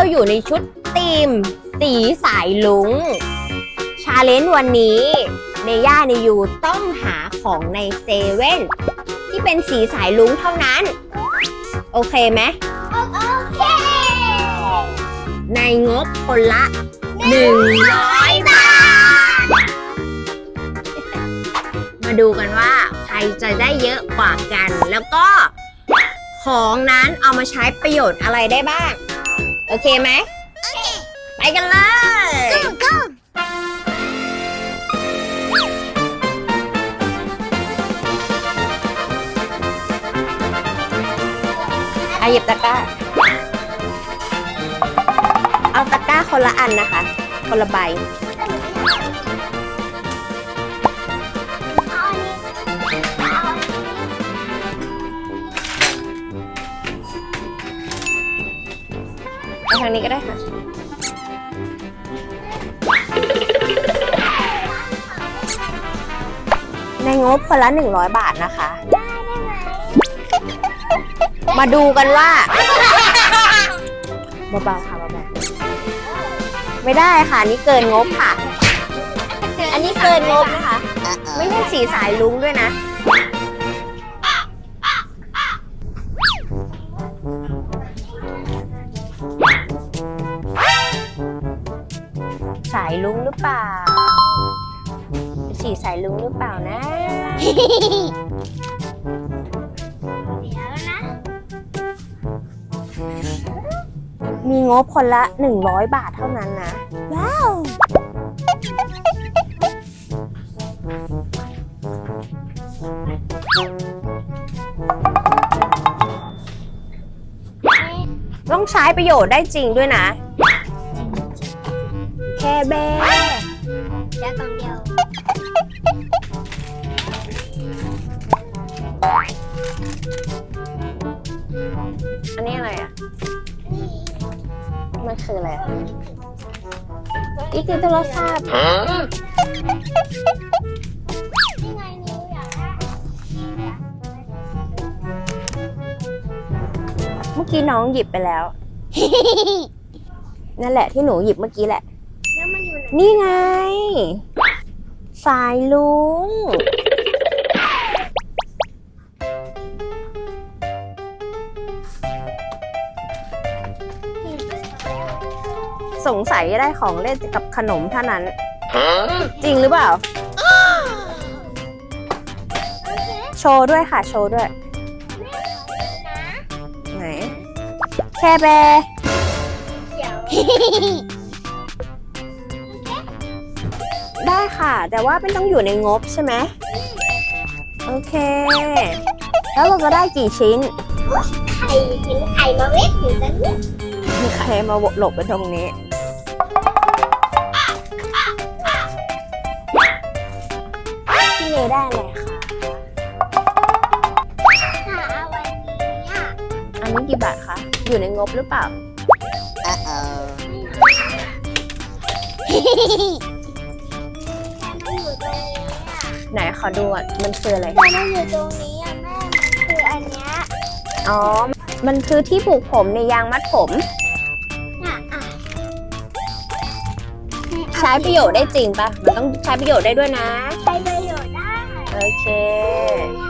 เราอยู่ในชุดทีม สีสายลุง ชาเลนจ์วันนี้เนย่าเนยูต้องหาของในเซเว่นที่เป็นสีสายลุงเท่านั้น โอเคไหมโอเค ในงบคนละ 100 บาท มาดูกันว่า ใครจะได้เยอะกว่ากัน แล้วก็ของนั้นเอามาใช้ประโยชน์อะไรได้บ้าง โอเคไหมไปกันเลยก็อาหยิบตะกร้า เอาตะกร้าคนละอันนะคะ คนละใบ ไปทางนี้ก็ได้ค่ะ ในงบคนละ 100 บาทนะคะ มาดูกันว่าเบาๆค่ะเบาๆไม่ได้ค่ะนี่เกินงบค่ะ อันนี้เกินงบนะคะ ไม่ใช่สีสายลุงด้วยนะ เปล่า สีสายลุงหรือเปล่านะ เดี๋ยวนะ มีงบคนละ 100 บาทเท่านั้นนะ ว้าว ต้องใช้ประโยชน์ได้จริงด้วยนะ แค่แบเนี่คือโทรศัพท์นี่ไงนิวอยากได้เมื่อกี้น้องหยิบไปแล้ว นั่นแหละที่หนูหยิบเมื่อกี้แหละ แล้วมันอยู่ไหนนี่ไง สายลุง สงสัยจะได้ของเล่นกับขนมเท่านั้น จริงหรือเปล่า โชว์ด้วยค่ะ โชว์ด้วย ไหน แคร์แบร์เดี๋ยวได้ค่ะ แต่ว่าไม่ต้องอยู่ในงบใช่ไหมโอเค แล้วเราจะได้กี่ชิ้น ไข่เห็นไข่มาเวทอยู่ตรงนี้มีใครมาหลบไปตรงนี้ อยู่ในงบหรือเปล่า มันอยู่ตรงนี้อะไหนขอดูอะมันคืออะไร มันอยู่ตรงนี้อะแม่มันคืออันเนี้ยอ๋อ มันคือที่ผูกผมในยางมัดผม น่ะอะใช้ประโยชน์ได้จริงปะมันต้องใช้ประโยชน์ได้ด้วยนะ ใช้ประโยชน์ได้โอเคเอาอันนี้อะเนี่ย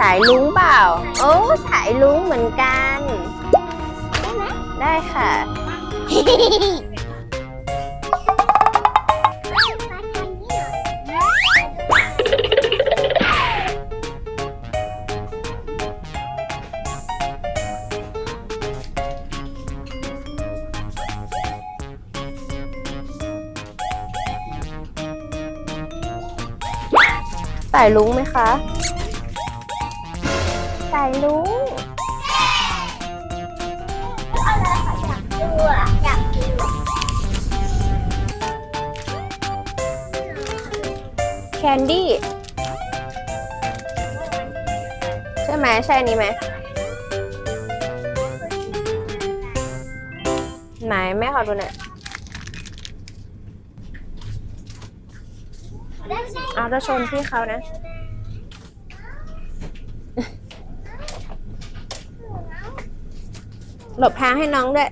สายลุงเปล่า โอ้สายลุงเหมือนกัน ได้ไหมได้ค่ะ สายลุงไหมคะ สายลุงเอาเลยค่ะอยากดูอะอยากดูแคนดี้ ใช่ไหมใช่อันนี้ไหมไหนแม่ขอดูหน่อยเอาถ้าชนพี่เขานะ หลบทางให้น้องด้วย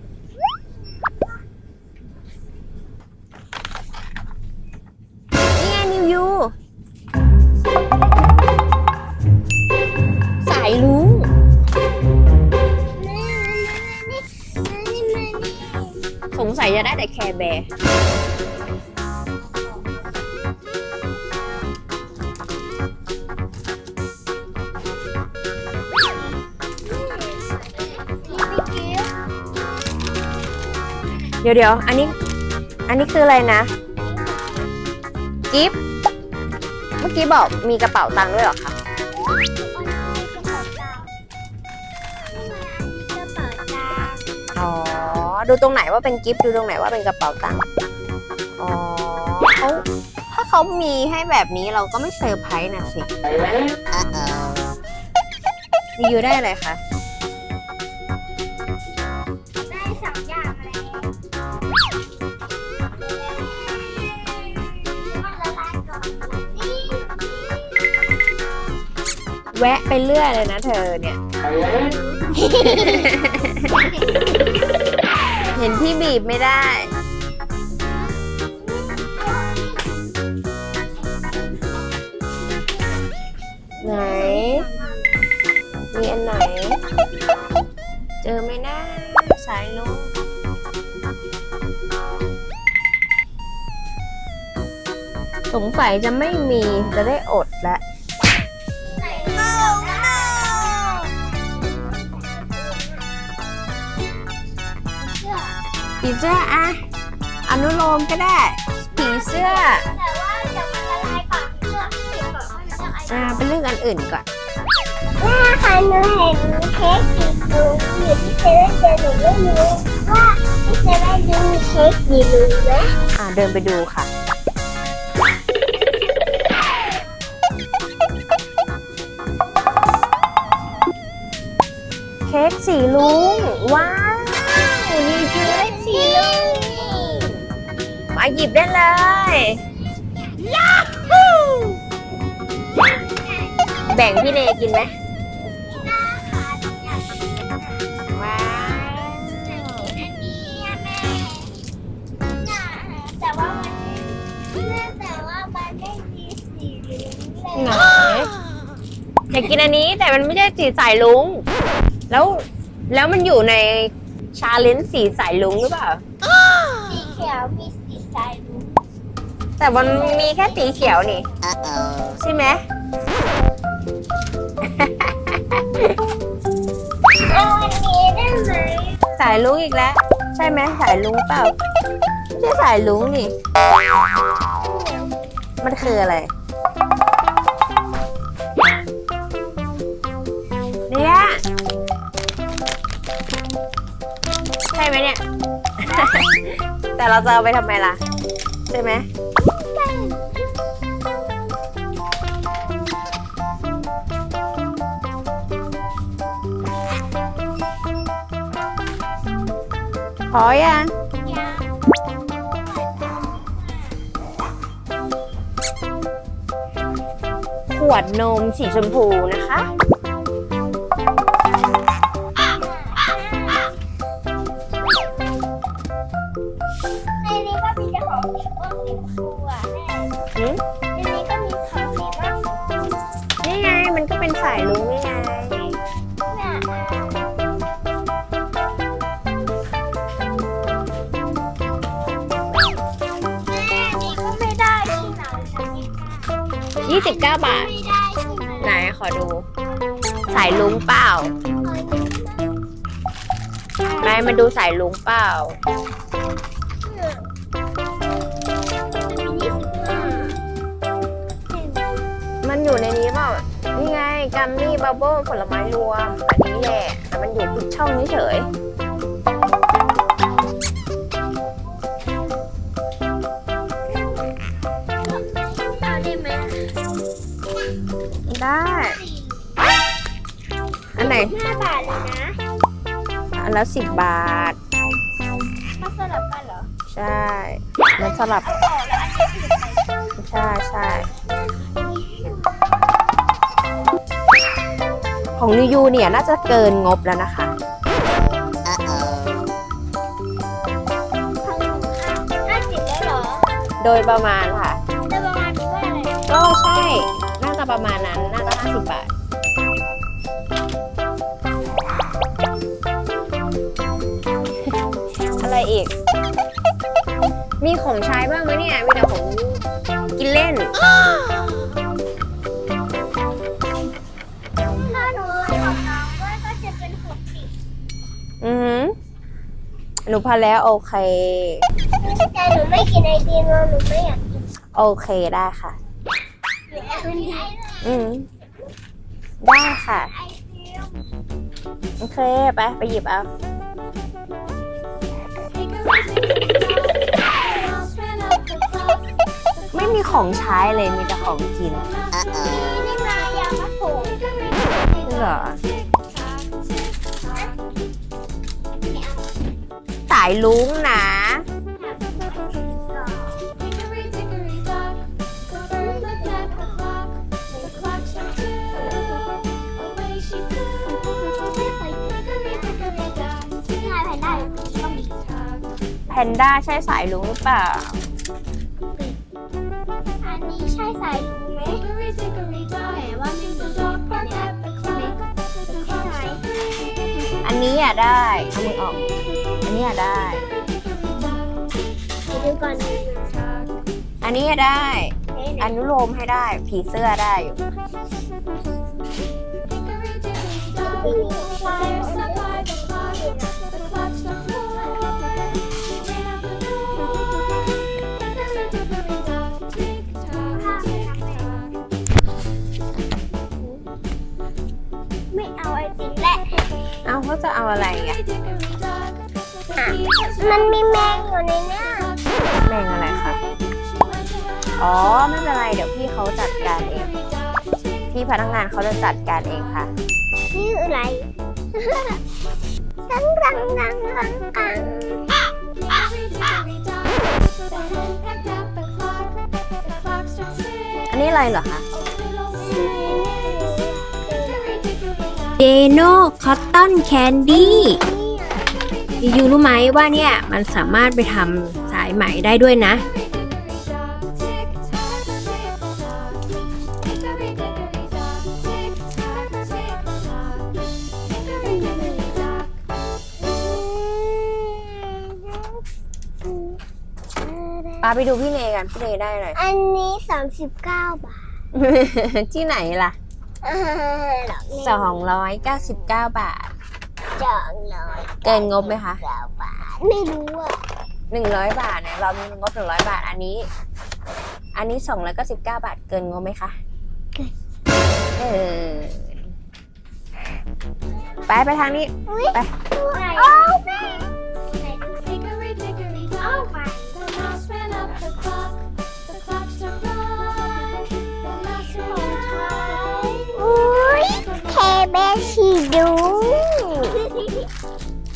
ยวเดี๋ยวอันนี้ อันนี้คืออะไรนะ กิฟต์เมื่อกี้บอกมีกระเป๋าตังค์ด้วยเหรอคะอ๋อ ดูตรงไหนว่าเป็นกิฟต์ดูตรงไหนว่าเป็นกระเป๋าตังค์อ๋อเขาถ้าเขามีให้แบบนี้เราก็ไม่เซอร์ไพรส์นะสิรีวิวได้อะไรคะ แวะไปเรื่อยเลยนะเธอเนี่ย เห็นพี่บีบไม่ได้ ไหน มีอันไหน เจอไหมนะสายลุงสงสัยจะไม่มีจะได้อดแล้ว ผีเสื้ออะอนุโลมก็ได้ ผีเสื้อ แต่ว่าเดี๋ยวมันละลายก่อนเพื่อเก็บก่อนว่ามันจะอะไรอ่าเป็นเรื่องอันอื่นก่อนแม่คะหนูเห็นเค้กสีลุงอยู่ที่เซเว่นแต่หนูไม่รู้ว่าที่เซเว่นมีเค้กสีลุงไหมอ่าเดินไปดูค่ะ เค้กสีลุงว้าว มาหยิบได้เลยยาฮูแบ่งพี่เนกินไหมว้าวแต่ว่ามันแม่แต่ว่ามันไม่มีสีลุงเลยไหนอยากกินอันนี้แต่มันไม่ใช่สีสายลุง แล้วแล้วมันอยู่ในชาเลนจ์สีสายลุงหรือเปล่า สีเขียวมีสี สายลุงแต่มันมีแค่สีเขียวนี่ ใช่ไหม เอาอันนี้ได้ไหมสายลุงอีกแล้ว ใช่ไหมสายลุงเปล่า ไม่ใช่สายลุงนี่ มันคืออะไร แต่เราจะเอาไปทำไมล่ะ ใช่ไหมพอยัง ขวดนมสีชมพูนะคะ 29 บาทไม่ได้ที่ไหนไหนขอดู สายลุงเปล่าไหนมาดูสายลุงเปล่า มันอยู่ในนี้เปล่า นี่ไง กัมมี่บับเบิ้ลผลไม้รวม อันนี้แหละแต่มันอยู่ช่องนี้เฉย ได้ อันไหนห้าบาทเลยนะอันละสิบบาท มาสลับกันเหรอใช่มันสลับใช่ใช่ ของนิยูเนี่ยน่าจะเกินงบแล้วนะคะโดยประมาณค่ะโดยประมาณนี้ว่าอะไร ก็ใช่ ประมาณนั้นน่าจะ50 บาท อะไรอีก มีของใช้บ้างไหมเนี่ย มีแต่ของกินเล่น ถ้าหนูของน้องก็ก็จะเป็นหกสิบอือหือหนูพอแล้วโอเค แต่หนูไม่กินไอติมหนูไม่อยากกินโอเคได้ค่ะมันใหญ่อืม ได้ค่ะไอติมโอเค ไป ไปหยิบเอา ไม่มีของใช้เลยมีแต่ของกินนี่มายามาโถงเหรอสายลุงนะ พนด้าใช่สายลุงหรือเปล่า อันนี้ใช่สายลุงไหมแต่ว่าไม่มีใช่อันนี้อะได้เอามือออก อันนี้อะได้เดี๋ยวดูก่อนอันนี้อะได้เอ๊ะอนุโลมให้ได้ ผีเสื้อได้อยู่ไม่ เอาเขาจะเอาอะไรอะมันมีแมงอยู่ในเนี้ยแม่งอะไรคะอ๋อไม่เป็นไรเดี๋ยวพี่เขาจัดการเองพี่พนักงานเขาจะจัดการเองค่ะนี่คืออะไรรังรังรังรังรังอันนี้อะไรเหรอคะ โน่คอตตอนแคนดี้ยูรู้ไหมว่าเนี่ย มันสามารถไปทำสายไหมได้ด้วยนะ ปาไปดูพี่เนกัน พี่เนได้อะไรอันนี้สามสิบเก้าบาท ที่ไหนล่ะ เออดอกนี้299บาทจองน้อยเกินงบไหมคะเก้าบาท ไม่รู้อะ100บาทเนี่ยเรามีงบ100บาทอันนี้ อันนี้299บาทเกินงบไหมคะเกินเออไปไปทางนี้อุ้ยไปโอ้แม่เดู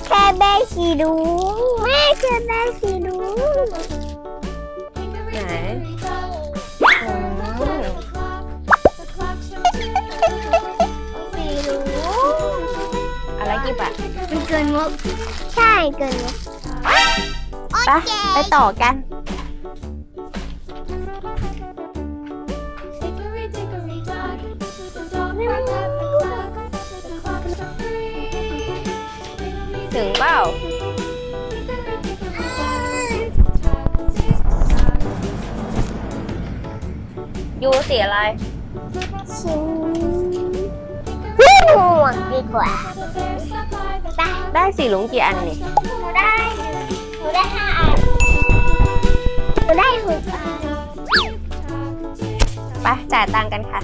เคเบชีดูแม่เคเบชีดูไหนชีดูอะไรกี่บาทมันเกินงบใช่เกินงบไปไปต่อกัน ถึงเปล่า ยูสีอะไรชิ้นไม่หมวกดีกว่าไปได้สีลุงกี่อันนี่หนูได้หนูได้ห้าอันหนูได้หกอันไปจ่ายตังค์กันค่ะ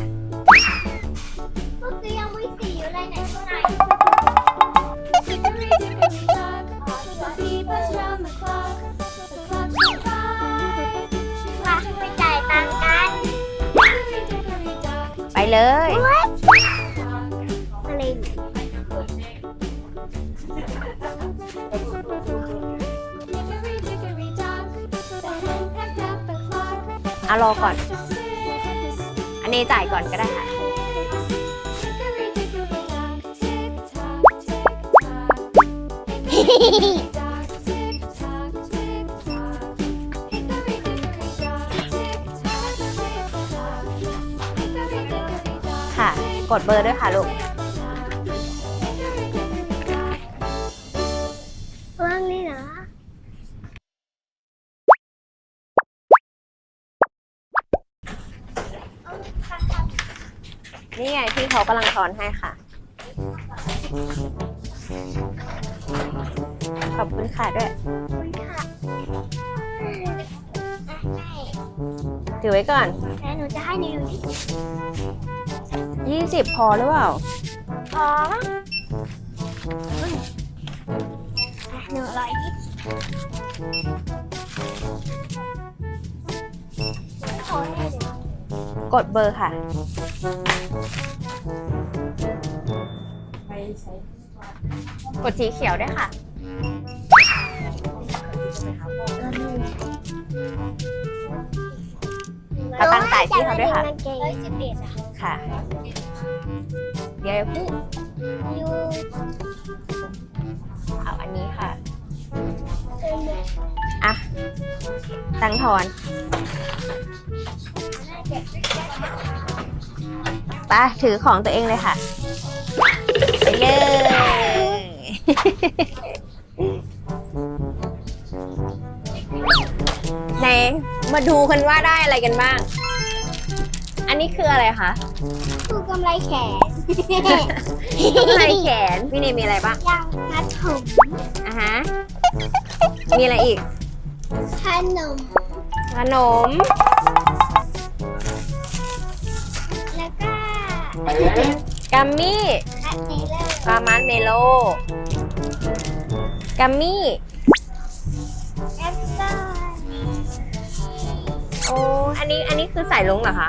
ลย อะไรเอารอก่อน อันนี้จ่ายก่อนก็ได้ค่ะ ดเบอร์ด้วยค่ะลูกว่างนี่เหรอนี่ไงที่เขากำลังทอนให้ค่ะ ขอบคุณค่ะด้วยคุณค่ะอะให้ถือไว้ก่อน แล้วหนูจะให้นิวที่ 20พอหรือเปล่า พอมั้งอืมอะหนูร้อยยี่สิบขอให้เดี๋ยวกดเบอร์ค่ะ กดสีเขียวด้วยค่ะ เอาตังค์จ่ายพี่เขาด้วยค่ะ ร้อยสิบเอ็ดอะ ค่ะ เดี๋ยวพี่ยูเอาอันนี้ค่ะ อะ ตังทอนน่าจะไปถือของตัวเองเลยค่ะ ไปเลย ไหน มาดูกันว่าได้อะไรกันบ้าง อันนี้คืออะไรคะำไรแขนกำไรแขนพี่เนยมีอะไรบ้างยางมัดผมอะฮะมีอะไรอีกขนม ขนม แล้วก็กัมมี่คัตเตเลอร์ปามันเมโลกัมมี่แล้วก็โอ้ อันนี้อันนี้คือสายลุงเหรอคะ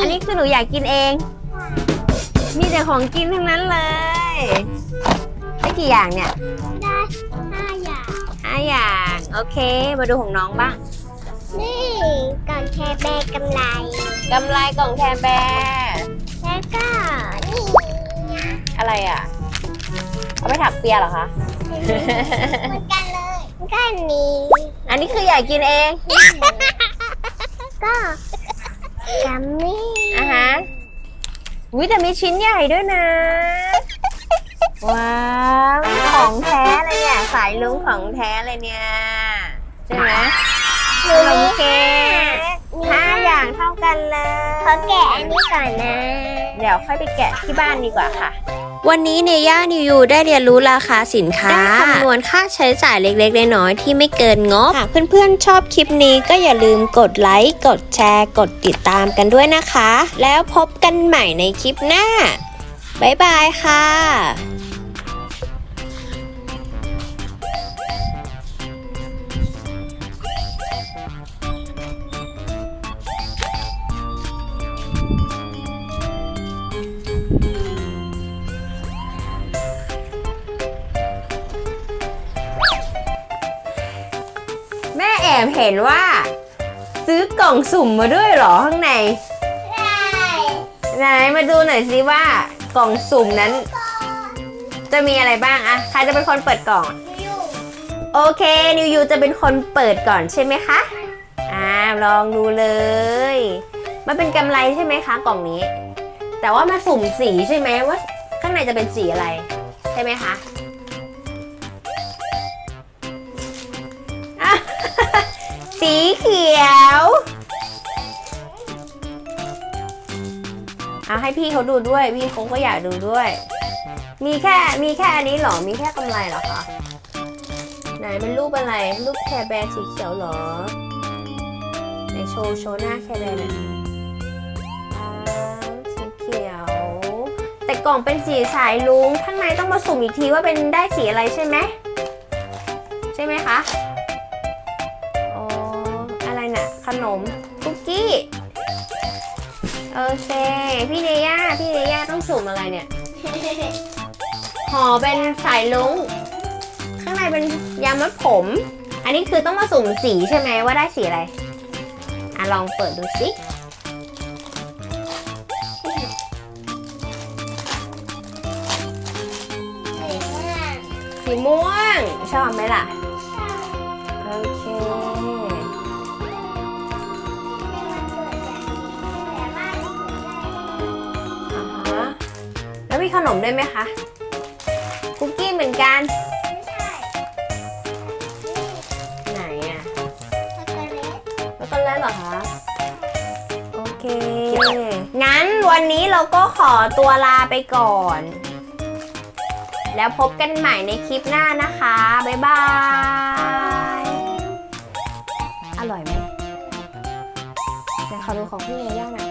อันนี้คือหนูอยากกินเอง มีแต่ของกินทั้งนั้นเลยได้กี่อย่างเนี่ย ได้ห้าอย่างห้าอย่าง โอเค มาดูของน้องบ้าง นี่ก่อนแคร์แบร์กำไรกำไรกล่องแคร์แบร์แล้วก็นี่อะไรอะ เอาไปถักเปียเหรอคะ เหมือนกันเลย ก็อันนี้อันนี้คืออยากกินเอง ก็กัมมี่อะฮะวิแต่มีชิ้นใหญ่ด้วยนะ ว้าวของแท้เลยเนี่ย สายลุงของแท้เลยเนี่ย ใช่ไหมหนูขนมเค้กห้าอย่างเท่ากันเลยขอแกะอันนี้ก่อนนะ เดี๋ยวค่อยไปแกะที่บ้านดีกว่าค่ะ วันนี้เนย่านิวยูได้เรียนรู้ราคาสินค้า ได้คำนวณค่าใช้จ่ายเล็กๆ น้อยๆที่ไม่เกินงบ หากเพื่อนๆ ชอบคลิปนี้ก็อย่าลืมกดไลค์ กดแชร์ กดติดตามกันด้วยนะคะ แล้วพบกันใหม่ในคลิปหน้า บ๊ายบายค่ะ เห็นว่า ซื้อกล่องสุ่มมาด้วยเหรอข้างใน ได้ไหนมาดูหน่อยสิว่ากล่องสุ่มนั้น จะมีอะไรบ้างอะใครจะเป็นคนเปิดกล่องยูโอเค นิวยูจะเป็นคนเปิดก่อนใช่ไหมคะอ่าลองดูเลย มันเป็นกำไรใช่ไหมคะ กล่องนี้ แต่ว่ามาสุ่มสีใช่ไหมว่า ข้างในจะเป็นสีอะไร ใช่ไหมคะ สีเขียวเอาให้พี่เขาดูด้วย พี่เขาก็อยากดูด้วย มีแค่มีแค่อันนี้เหรอ มีแค่กำไรเหรอคะไหนเป็นรูปอะไรรูปแคร์แบร์สีเขียวเหรอไหนโชว์โชว์หน้าแคร์แบร์หน่อยสีเขียว แต่กล่องเป็นสีสายลุงข้างในต้องมาสุ่มอีกทีว่าเป็นได้สีอะไรใช่ไหมใช่ไหมคะ เค พี่เนย่า พี่เนย่าต้องสุ่มอะไรเนี่ยห่อเป็นสายลุงข้างในเป็นยางมัดผม อันนี้คือต้องมาสุ่มสีใช่ไหมว่าได้สีอะไร อะลองเปิดดูสิสวยมากม่วง ชอบไหมล่ะ ขนมด้วยไหมคะคุกกี้เหมือนกันไหนอะช็อกโกแลตเหรอคะโอเค งั้นวันนี้เราก็ขอตัวลาไปก่อน แล้วพบกันใหม่ในคลิปหน้านะคะ บ๊ายบาย อร่อยไหมเดี๋ยวขอดูของพี่เมย่าหน่อย